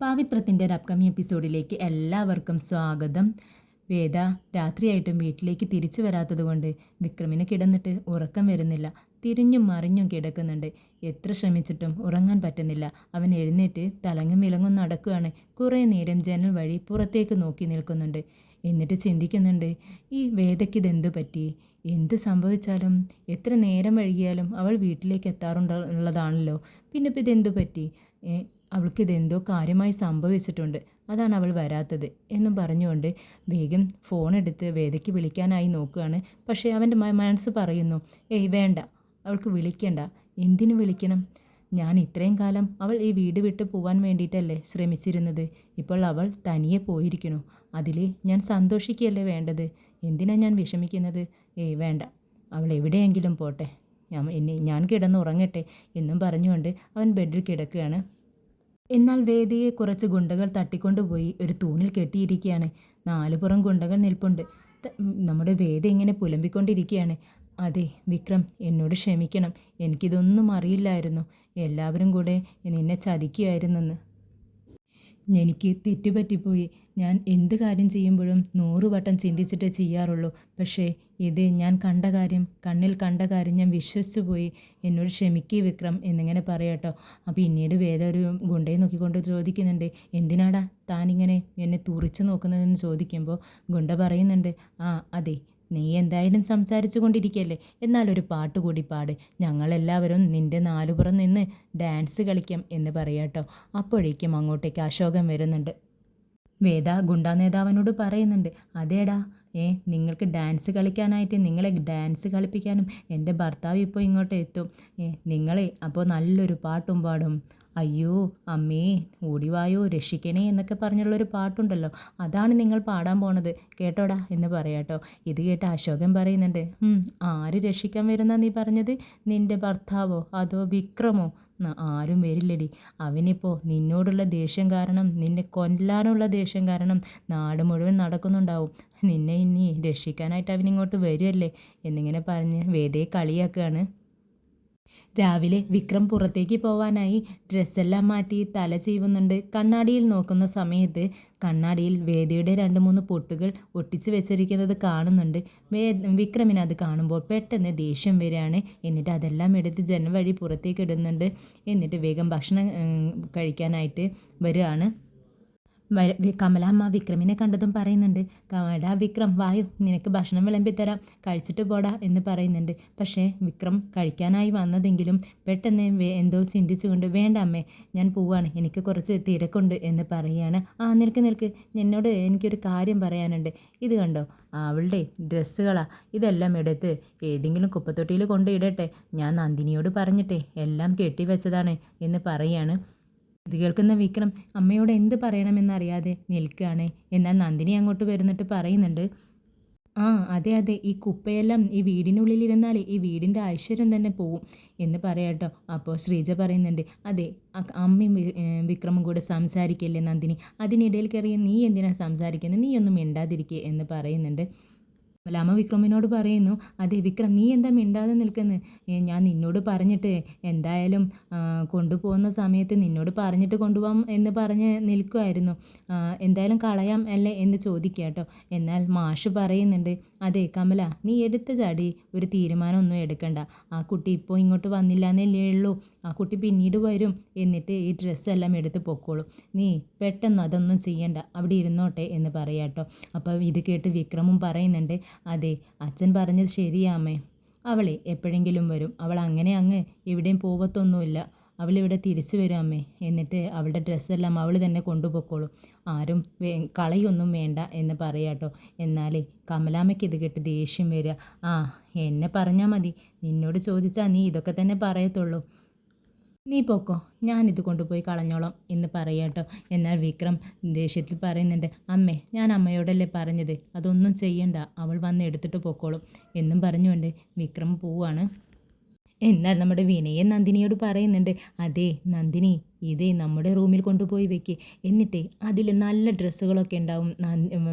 പാവിത്രത്തിന്റെ ഒരു അപ്കമിങ് എപ്പിസോഡിലേക്ക് എല്ലാവർക്കും സ്വാഗതം. വേദ രാത്രിയായിട്ടും വീട്ടിലേക്ക് തിരിച്ചു വരാത്തത് കൊണ്ട് വിക്രമിന് കിടന്നിട്ട് ഉറക്കം വരുന്നില്ല. തിരിഞ്ഞും മറിഞ്ഞും കിടക്കുന്നുണ്ട്. എത്ര ശ്രമിച്ചിട്ടും ഉറങ്ങാൻ പറ്റുന്നില്ല. അവൻ എഴുന്നേറ്റ് തലങ്ങും വിലങ്ങും നടക്കുകയാണ്. കുറേ നേരം ജനൽ വഴി പുറത്തേക്ക് നോക്കി നിൽക്കുന്നുണ്ട്. എന്നിട്ട് ചിന്തിക്കുന്നുണ്ട് ഈ വേദയ്ക്ക് ഇതെന്തു പറ്റി? എന്ത് സംഭവിച്ചാലും എത്ര നേരം വൈകിയാലും അവൾ വീട്ടിലേക്ക് എത്താറുണ്ടുള്ളതാണല്ലോ പിന്നെ ഇപ്പം ഇതെന്തു പറ്റി? ഏ, അവൾക്കിതെന്തോ കാര്യമായി സംഭവിച്ചിട്ടുണ്ട്. അതാണ് അവൾ വരാത്തത് എന്നും പറഞ്ഞുകൊണ്ട് വേഗം ഫോൺ എടുത്ത് വേദയ്ക്ക് വിളിക്കാനായി നോക്കുകയാണ്. പക്ഷേ അവന്റെ മനസ്സ് പറയുന്നു ഏയ് വേണ്ട അവൾക്ക് വിളിക്കണ്ട. എന്തിനു വിളിക്കണം? ഞാൻ ഇത്രയും കാലം അവൾ ഈ വീട് വിട്ട് പോവാൻ വേണ്ടിയിട്ടല്ലേ ശ്രമിച്ചിരുന്നത്. ഇപ്പോൾ അവൾ തനിയെ പോയിരിക്കുന്നു. അതിൽ ഞാൻ സന്തോഷിക്കുകയല്ലേ വേണ്ടത്? എന്തിനാണ് ഞാൻ വിഷമിക്കുന്നത്? ഏയ് വേണ്ട. അവൾ എവിടെയെങ്കിലും പോട്ടെ. ഞാൻ എന്നെ ഞാൻ കിടന്ന് ഉറങ്ങട്ടെ എന്നും പറഞ്ഞുകൊണ്ട് അവൻ ബെഡിൽ കിടക്കുകയാണ്. എന്നാൽ വേദിയെ കുറച്ച് ഗുണ്ടകൾ തട്ടിക്കൊണ്ടുപോയി ഒരു തൂണിൽ കെട്ടിയിരിക്കുകയാണ്. നാലുപുറം ഗുണ്ടകൾ നിൽപ്പുണ്ട്. നമ്മുടെ വേദ ഇങ്ങനെ പുലമ്പിക്കൊണ്ടിരിക്കുകയാണ്. അതെ വിക്രം എന്നോട് ക്ഷമിക്കണം. എനിക്കിതൊന്നും അറിയില്ലായിരുന്നു. എല്ലാവരും കൂടെ നിന്നെ ചതിക്കുകയായിരുന്നെന്ന് എനിക്ക് തെറ്റുപറ്റിപ്പോയി. ഞാൻ എന്ത് കാര്യം ചെയ്യുമ്പോഴും നൂറ് വട്ടം ചിന്തിച്ചിട്ടേ ചെയ്യാറുള്ളൂ. പക്ഷേ ഇത് ഞാൻ കണ്ട കാര്യം കണ്ണിൽ കണ്ട കാര്യം ഞാൻ വിശ്വസിച്ചു പോയി. എന്നോട് ക്ഷമിക്കേ വിക്രം എന്നിങ്ങനെ പറയട്ടോ അപ്പം പിന്നീട് വേദ ഒരു ഗുണ്ടയെ നോക്കിക്കൊണ്ട് ചോദിക്കുന്നുണ്ട് എന്തിനാടാ താനിങ്ങനെ എന്നെ തുറിച്ച് നോക്കുന്നതെന്ന് ചോദിക്കുമ്പോൾ ഗുണ്ട പറയുന്നുണ്ട് ആ അതെ നീ എന്തായാലും സംസാരിച്ചു കൊണ്ടിരിക്കല്ലേ? എന്നാൽ ഒരു പാട്ട് കൂടി പാട്. ഞങ്ങളെല്ലാവരും നിന്റെ നാലുപുറം നിന്ന് ഡാൻസ് കളിക്കാം എന്ന് പറയാട്ടോ അപ്പോഴേക്കും അങ്ങോട്ടേക്ക് അശോകം വരുന്നുണ്ട്. വേദ ഗുണ്ടാ നേതാവിനോട് പറയുന്നുണ്ട് അതേടാ ഏ നിങ്ങൾക്ക് ഡാൻസ് കളിക്കാനായിട്ട് നിങ്ങളെ ഡാൻസ് കളിപ്പിക്കാനും എന്റെ ഭർത്താവ് ഇപ്പോൾ ഇങ്ങോട്ട് എത്തും. ഏ നിങ്ങളെ അപ്പോൾ നല്ലൊരു പാട്ടും പാടും. അയ്യോ അമ്മേ ഓടിവായോ രക്ഷിക്കണേ എന്നൊക്കെ പറഞ്ഞുള്ളൊരു പാട്ടുണ്ടല്ലോ. അതാണ് നിങ്ങൾ പാടാൻ പോണത്. കേട്ടോടാ എന്ന് പറയാട്ടോ. ഇത് കേട്ട് അശോകൻ പറയുന്നുണ്ട് ആര് രക്ഷിക്കാൻ വരുന്ന നീ പറഞ്ഞത്? നിന്റെ ഭർത്താവോ? അതോ വിക്രമോ? ആരും വരില്ലടി. അവനിപ്പോൾ നിന്നോടുള്ള ദേഷ്യം കാരണം നിന്നെ കൊല്ലാനുള്ള ദേഷ്യം കാരണം നാട് മുഴുവൻ നടക്കുന്നുണ്ടാവും. നിന്നെ ഇനി രക്ഷിക്കാനായിട്ട് അവനിങ്ങോട്ട് വരുമല്ലേ എന്നിങ്ങനെ പറഞ്ഞ് വേദയെ കളിയാക്കുകയാണ് രാവിലെ വിക്രം പുറത്തേക്ക് പോവാനായി ഡ്രസ്സെല്ലാം മാറ്റി തല ചീവുന്നുണ്ട്. കണ്ണാടിയിൽ നോക്കുന്ന സമയത്ത് കണ്ണാടിയിൽ വേദയുടെ രണ്ട് മൂന്ന് പൊട്ടുകൾ ഒട്ടിച്ച് വെച്ചിരിക്കുന്നത് കാണുന്നുണ്ട്. വേ വിക്രമിന് അത് കാണുമ്പോൾ പെട്ടെന്ന് ദേഷ്യം വരികയാണ്. എന്നിട്ട് അതെല്ലാം എടുത്ത് ജനവഴി പുറത്തേക്ക് ഇടുന്നുണ്ട്. എന്നിട്ട് വേഗം ഭക്ഷണം കഴിക്കാനായിട്ട് വരികയാണ്. കമലാമ്മ വിക്രമിനെ കണ്ടതും പറയുന്നുണ്ട് കമടാ വിക്രം വായു നിനക്ക് ഭക്ഷണം വിളമ്പിത്തരാം കഴിച്ചിട്ട് പോടാ എന്ന് പറയുന്നുണ്ട്. പക്ഷേ വിക്രം കഴിക്കാനായി വന്നതെങ്കിലും പെട്ടെന്ന് എന്തോ ചിന്തിച്ചുകൊണ്ട് വേണ്ട അമ്മേ ഞാൻ പോവാണ് എനിക്ക് കുറച്ച് തിരക്കുണ്ട് എന്ന് പറയുകയാണ്. ആ നിൽക്ക് നിൽക്ക് എന്നോട് എനിക്കൊരു കാര്യം പറയാനുണ്ട്. ഇത് കണ്ടോ? അവളുടെ ഡ്രസ്സുകളാ. ഇതെല്ലാം എടുത്ത് ഏതെങ്കിലും കുപ്പത്തൊട്ടിയിൽ കൊണ്ടിടട്ടെ ഞാൻ നന്ദിനിയോട് പറഞ്ഞിട്ടേ എല്ലാം കെട്ടിവെച്ചതാണ് എന്ന് പറയാണ് ഇത് കേൾക്കുന്ന വിക്രം അമ്മയോട് എന്ത് പറയണമെന്നറിയാതെ നിൽക്കുകയാണ് എന്നാൽ നന്ദിനി അങ്ങോട്ട് വരുന്നിട്ട് പറയുന്നുണ്ട്. ആ അതെ അതെ ഈ കുപ്പയെല്ലാം ഈ വീടിനുള്ളിൽ ഇരുന്നാൽ ഈ വീടിന്റെ ഐശ്വര്യം തന്നെ പോവും എന്ന് പറയാട്ടോ അപ്പോൾ ശ്രീജ പറയുന്നുണ്ട് അതെ അമ്മയും വിക്രമും കൂടെ സംസാരിക്കല്ലേ നന്ദിനി? അതിനിടയിൽ കയറി നീ എന്തിനാണ് സംസാരിക്കുന്നത് നീ ഒന്നും മിണ്ടാതിരിക്കുക എന്ന് പറയുന്നുണ്ട്. കമലാമ്മ വിക്രമിനോട് പറയുന്നു അതെ വിക്രം നീ എന്താ മിണ്ടാതെ നിൽക്കുന്നത് ഞാൻ നിന്നോട് പറഞ്ഞിട്ട് എന്തായാലും കൊണ്ടുപോകുന്ന സമയത്ത് നിന്നോട് പറഞ്ഞിട്ട് കൊണ്ടുപോകാം എന്ന് പറഞ്ഞ് നിൽക്കുമായിരുന്നു എന്തായാലും കളയാം അല്ലേ എന്ന് ചോദിക്കുക കേട്ടോ എന്നാൽ മാഷ് പറയുന്നുണ്ട് അതെ കമല നീ എടുത്ത ചാടി ഒരു തീരുമാനമൊന്നും എടുക്കണ്ട. ആ കുട്ടി ഇപ്പോൾ ഇങ്ങോട്ട് വന്നില്ല എന്നല്ലേ ഉള്ളൂ. ആ കുട്ടി പിന്നീട് വരും. എന്നിട്ട് ഈ ഡ്രസ്സെല്ലാം എടുത്ത് പൊക്കോളും. നീ പെട്ടെന്ന് അതൊന്നും ചെയ്യണ്ട. അവിടെ ഇരുന്നോട്ടെ എന്ന് പറയാട്ടോ. അപ്പോൾ ഇത് കേട്ട് വിക്രമും പറയുന്നുണ്ട് അതെ അച്ഛൻ പറഞ്ഞത് ശരിയാമേ അവളെ എപ്പോഴെങ്കിലും വരും. അവൾ അങ്ങനെ അങ്ങ് എവിടെയും പോവത്തൊന്നുമില്ല. അവളിവിടെ തിരിച്ചു വരാമേ എന്നിട്ട് അവളുടെ ഡ്രസ്സെല്ലാം അവൾ തന്നെ കൊണ്ടുപോയിക്കോളും. ആരും വേ കളയൊന്നും വേണ്ട എന്ന് പറയാട്ടോ എന്നാലേ കമലാമ്മയ്ക്ക് ഇത് കേട്ട് ദേഷ്യം വരിക. ആ എന്നെ പറഞ്ഞാൽ മതി. നിന്നോട് ചോദിച്ചാൽ നീ ഇതൊക്കെ തന്നെ പറയത്തുള്ളൂ. നീ പോക്കോ ഞാനിത് കൊണ്ടുപോയി കളഞ്ഞോളാം എന്ന് പറയട്ടോ എന്നാൽ വിക്രം ദേഷ്യത്തിൽ പറയുന്നുണ്ട് അമ്മേ ഞാൻ അമ്മയോടല്ലേ പറഞ്ഞത്? അതൊന്നും ചെയ്യണ്ട അവൾ വന്ന് എടുത്തിട്ട് പൊക്കോളും എന്നും പറഞ്ഞുകൊണ്ട് വിക്രം പോവാണ്. എന്നാൽ നമ്മുടെ വിനയൻ നന്ദിനിയോട് പറയുന്നുണ്ട് അതെ നന്ദിനി ഇതേ നമ്മുടെ റൂമിൽ കൊണ്ടുപോയി വെക്ക്. എന്നിട്ട് അതിൽ നല്ല ഡ്രസ്സുകളൊക്കെ ഉണ്ടാവും.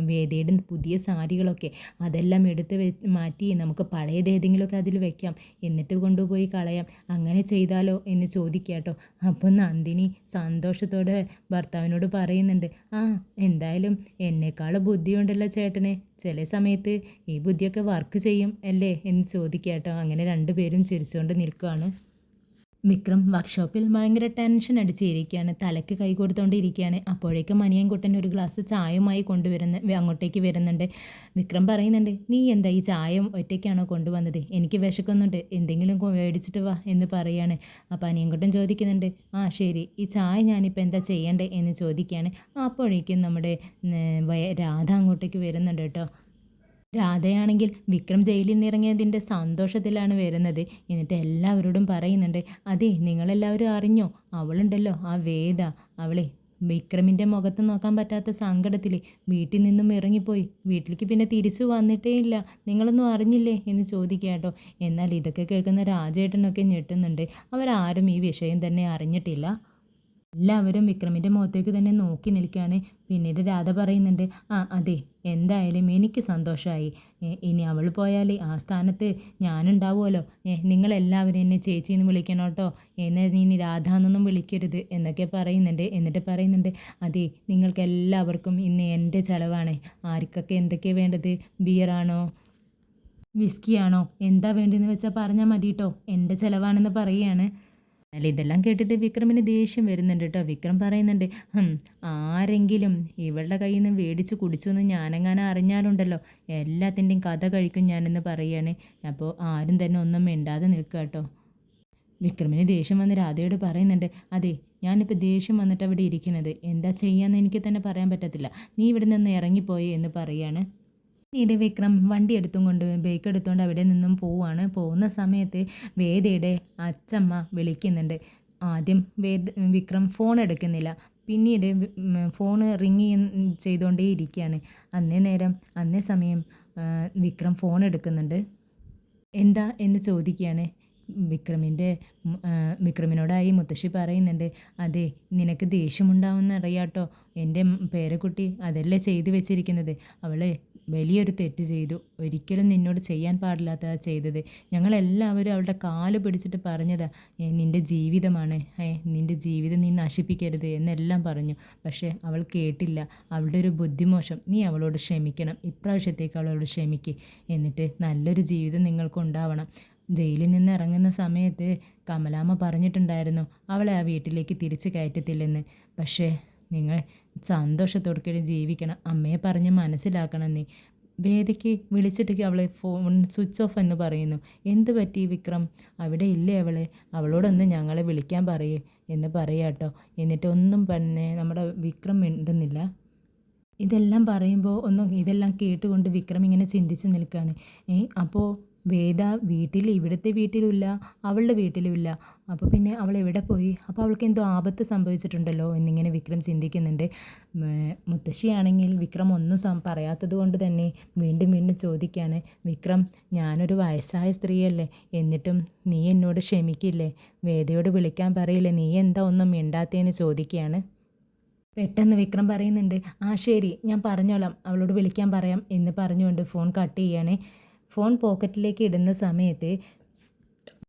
വേദിയുടെ പുതിയ സാരികളൊക്കെ. അതെല്ലാം എടുത്ത് മാറ്റി നമുക്ക് പഴയത് ഏതെങ്കിലുമൊക്കെ അതിൽ വെക്കാം. എന്നിട്ട് കൊണ്ടുപോയി കളയാം. അങ്ങനെ ചെയ്താലോ എന്ന് ചോദിക്കുക ചോദിക്കാട്ടോ. അപ്പോൾ നന്ദിനി സന്തോഷത്തോടെ ഭർത്താവിനോട് പറയുന്നുണ്ട്. ആ എന്തായാലും എന്നെക്കാൾ ബുദ്ധിയുണ്ടല്ലോ ചേട്ടനെ. ചില സമയത്ത് ഈ ബുദ്ധിയൊക്കെ വർക്ക് ചെയ്യും അല്ലേ എന്ന് ചോദിക്കുക ചോദിക്കാട്ടോ. അങ്ങനെ രണ്ടുപേരും ചിരിച്ചുകൊണ്ട് നിൽക്കുകയാണ് വിക്രം വർക്ക്ഷോപ്പിൽ ഭയങ്കര ടെൻഷൻ അടിച്ചിരിക്കുകയാണ്. തലയ്ക്ക് കൈ കൊടുത്തോണ്ടിരിക്കുകയാണ്. അപ്പോഴേക്കും മനിയൻകുട്ടൻ ഒരു ഗ്ലാസ് ചായയുമായി കൊണ്ടുവരുന്ന അങ്ങോട്ടേക്ക് വരുന്നുണ്ട്. വിക്രം പറയുന്നുണ്ട് നീ എന്താ ഈ ചായ ഒറ്റയ്ക്കാണോ കൊണ്ടുവന്നത്? എനിക്ക് വിശക്കുന്നുണ്ട്. എന്തെങ്കിലും മേടിച്ചിട്ട് വാ എന്ന് പറയാണ്. അപ്പോൾ അനിയൻകുട്ടൻ ചോദിക്കുന്നുണ്ട് ആ ശരി. ഈ ചായ ഞാനിപ്പോൾ എന്താ ചെയ്യേണ്ടത് എന്ന് ചോദിക്കുകയാണ്. അപ്പോഴേക്കും നമ്മുടെ രാധ അങ്ങോട്ടേക്ക് വരുന്നുണ്ട് കേട്ടോ. രാധയാണെങ്കിൽ വിക്രം ജയിലിൽ നിന്നിറങ്ങിയതിന്റെ സന്തോഷത്തിലാണ് വരുന്നത്. എന്നിട്ട് എല്ലാവരോടും പറയുന്നുണ്ട് അതെ നിങ്ങളെല്ലാവരും അറിഞ്ഞോ? അവളുണ്ടല്ലോ ആ വേദ. അവളെ വിക്രമിന്റെ മുഖത്ത് നോക്കാൻ പറ്റാത്ത സങ്കടത്തിൽ വീട്ടിൽ നിന്നും ഇറങ്ങിപ്പോയി. വീട്ടിലേക്ക് പിന്നെ തിരിച്ചു വന്നിട്ടേ ഇല്ല. നിങ്ങളൊന്നും അറിഞ്ഞില്ലേ? എന്ന് ചോദിക്കുക കേട്ടോ. എന്നാൽ ഇതൊക്കെ കേൾക്കുന്ന രാജേട്ടനൊക്കെ ഞെട്ടുന്നുണ്ട്. അവരാരും ഈ വിഷയം തന്നെ അറിഞ്ഞിട്ടില്ല. എല്ലാവരും വിക്രമിന്റെ മുഖത്തേക്ക് തന്നെ നോക്കി നിൽക്കുകയാണ്. പിന്നീട് രാധ പറയുന്നുണ്ട് ആ അതെ എന്തായാലും എനിക്ക് സന്തോഷമായി ഇനി അവൾ പോയാൽ ആ സ്ഥാനത്ത് ഞാനുണ്ടാവുമല്ലോ. നിങ്ങളെല്ലാവരും എന്നെ ചേച്ചി എന്ന് വിളിക്കണം കേട്ടോ. എന്നെ ഇനി രാധ എന്നൊന്നും വിളിക്കരുത് എന്നൊക്കെ പറയുന്നുണ്ട്. എന്നിട്ട് പറയുന്നുണ്ട് അതെ നിങ്ങൾക്ക് എല്ലാവർക്കും ഇന്ന് എന്റെ ചിലവാണ്. ആർക്കൊക്കെ എന്തൊക്കെയാണ് വേണ്ടത്? ബിയറാണോ വിസ്കിയാണോ എന്താ വേണ്ടതെന്ന് വെച്ചാൽ പറഞ്ഞാൽ മതി കേട്ടോ എന്റെ ചിലവാണെന്ന് പറയുകയാണ്. അല്ല ഇതെല്ലാം കേട്ടിട്ട് വിക്രമിന് ദേഷ്യം വരുന്നുണ്ട് കേട്ടോ. വിക്രം പറയുന്നുണ്ട് ആരെങ്കിലും ഇവളുടെ കയ്യിൽ നിന്ന് മേടിച്ച് കുടിച്ചു എന്ന് ഞാനെങ്ങാനും അറിഞ്ഞാലുണ്ടല്ലോ. എല്ലാത്തിന്റെയും കഥ കഴിക്കും ഞാനെന്ന് പറയുകയാണ് അപ്പോൾ ആരും തന്നെ ഒന്നും മിണ്ടാതെ നിൽക്കുക കേട്ടോ. വിക്രമിന് ദേഷ്യം വന്ന് രാധയോട് പറയുന്നുണ്ട് അതെ ഞാനിപ്പോൾ ദേഷ്യം വന്നിട്ട് അവിടെ ഇരിക്കുന്നത്. എന്താ ചെയ്യാന്ന് എനിക്ക് തന്നെ പറയാൻ പറ്റത്തില്ല. നീ ഇവിടെ നിന്ന് ഇറങ്ങിപ്പോയി എന്ന് പറയാണ്. പിന്നീട് വിക്രം വണ്ടി എടുത്തും കൊണ്ട് ബേക്ക് എടുത്തുകൊണ്ട് അവിടെ നിന്നും പോവുകയാണ് പോകുന്ന സമയത്ത് വേദയുടെ അച്ചമ്മ വിളിക്കുന്നുണ്ട്. ആദ്യം വേദ വിക്രം ഫോൺ എടുക്കുന്നില്ല. പിന്നീട് ഫോൺ റിങ് ചെയ്തുകൊണ്ടേ ഇരിക്കുകയാണ് അന്നേ നേരം അന്നേ സമയം വിക്രം ഫോൺ എടുക്കുന്നുണ്ട്. എന്താ? എന്ന് ചോദിക്കുകയാണ്. വിക്രമിന്റെ വിക്രമിനോടായി മുത്തശ്ശി പറയുന്നുണ്ട്. അതെ നിനക്ക് ദേഷ്യമുണ്ടാവുമെന്ന് അറിയാട്ടോ എന്റെ പേരക്കുട്ടി അതല്ലേ ചെയ്തു വെച്ചിരിക്കുന്നത്. അവൾ വലിയൊരു തെറ്റ് ചെയ്തു. ഒരിക്കലും നിന്നോട് ചെയ്യാൻ പാടില്ലാത്ത ചെയ്തത്. ഞങ്ങളെല്ലാവരും അവളുടെ കാൽ പിടിച്ചിട്ട് പറഞ്ഞതാ "ഏ, നിന്റെ ജീവിതമാണ്. ഏ നിന്റെ ജീവിതം നീ നശിപ്പിക്കരുത് എന്നെല്ലാം പറഞ്ഞു. പക്ഷേ അവൾ കേട്ടില്ല. അവളുടെ ഒരു ബുദ്ധിമോശം നീ അവളോട് ക്ഷമിക്കണം. ഇപ്രാവശ്യത്തേക്ക് അവളോട് ക്ഷമിക്ക്. എന്നിട്ട് നല്ലൊരു ജീവിതം നിങ്ങൾക്കുണ്ടാവണം. ജയിലിൽ നിന്ന് ഇറങ്ങുന്ന സമയത്ത് കമലാമ്മ പറഞ്ഞിട്ടുണ്ടായിരുന്നു അവളെ ആ വീട്ടിലേക്ക് തിരിച്ചു കയറ്റത്തില്ലെന്ന്. പക്ഷേ നിങ്ങൾ സന്തോഷത്തോടെ ജീവിക്കണം. അമ്മയെ പറഞ്ഞ് മനസ്സിലാക്കണം നീ. വേദിക്ക് വിളിച്ചിട്ട് അവളെ ഫോൺ സ്വിച്ച് ഓഫ് എന്ന് പറയുന്നു. എന്ത് പറ്റി വിക്രം? അവിടെ ഇല്ലേ അവളെ? അവളോടൊന്ന് ഞങ്ങളെ വിളിക്കാൻ പറയേ എന്ന് പറയാട്ടോ. എന്നിട്ട് ഒന്നും പിന്നെ നമ്മുടെ വിക്രം മിണ്ടുന്നില്ല. ഇതെല്ലാം പറയുമ്പോൾ ഒന്നും ഇതെല്ലാം കേട്ടുകൊണ്ട് വിക്രം ഇങ്ങനെ ചിന്തിച്ച് നിൽക്കുകയാണ് അപ്പോൾ വേദ വീട്ടിൽ ഇവിടുത്തെ വീട്ടിലുമില്ല അവളുടെ വീട്ടിലുമില്ല. അപ്പോൾ പിന്നെ അവൾ എവിടെ പോയി? അപ്പോൾ അവൾക്ക് എന്തോ ആപത്ത് സംഭവിച്ചിട്ടുണ്ടല്ലോ എന്നിങ്ങനെ വിക്രം ചിന്തിക്കുന്നുണ്ട്. മുത്തശ്ശിയാണെങ്കിൽ വിക്രം ഒന്നും സം പറയാത്തത് കൊണ്ട് തന്നെ വീണ്ടും വീണ്ടും ചോദിക്കുകയാണ് വിക്രം ഞാനൊരു വയസ്സായ സ്ത്രീയല്ലേ എന്നിട്ടും നീ എന്നോട് ക്ഷമിക്കില്ലേ? വേദയോട് വിളിക്കാൻ പറയില്ലേ നീ എന്താ ഒന്നും മിണ്ടാത്തേന്ന് ചോദിക്കുകയാണ്. പെട്ടെന്ന് വിക്രം പറയുന്നുണ്ട് ആ ശരി ഞാൻ പറഞ്ഞോളാം അവളോട് വിളിക്കാൻ പറയാം എന്ന് പറഞ്ഞുകൊണ്ട് ഫോൺ കട്ട് ചെയ്യാണ്. ഫോൺ പോക്കറ്റിലേക്ക് ഇടുന്ന സമയത്ത്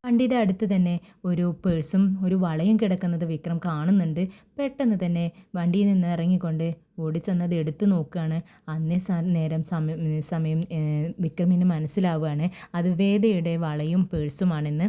വണ്ടിയുടെ അടുത്ത് തന്നെ ഒരു പേഴ്സും ഒരു വളയും കിടക്കുന്നത് വിക്രം കാണുന്നുണ്ട്. പെട്ടെന്ന് തന്നെ വണ്ടിയിൽ നിന്ന് ഇറങ്ങിക്കൊണ്ട് ഓടിച്ചെന്നത് എടുത്തു നോക്കുകയാണ്. അന്നേ നേരം സമയം സമയം വിക്രമിന് മനസ്സിലാവുകയാണ്. അത് വേദയുടെ വളയും പേഴ്സുമാണെന്ന്.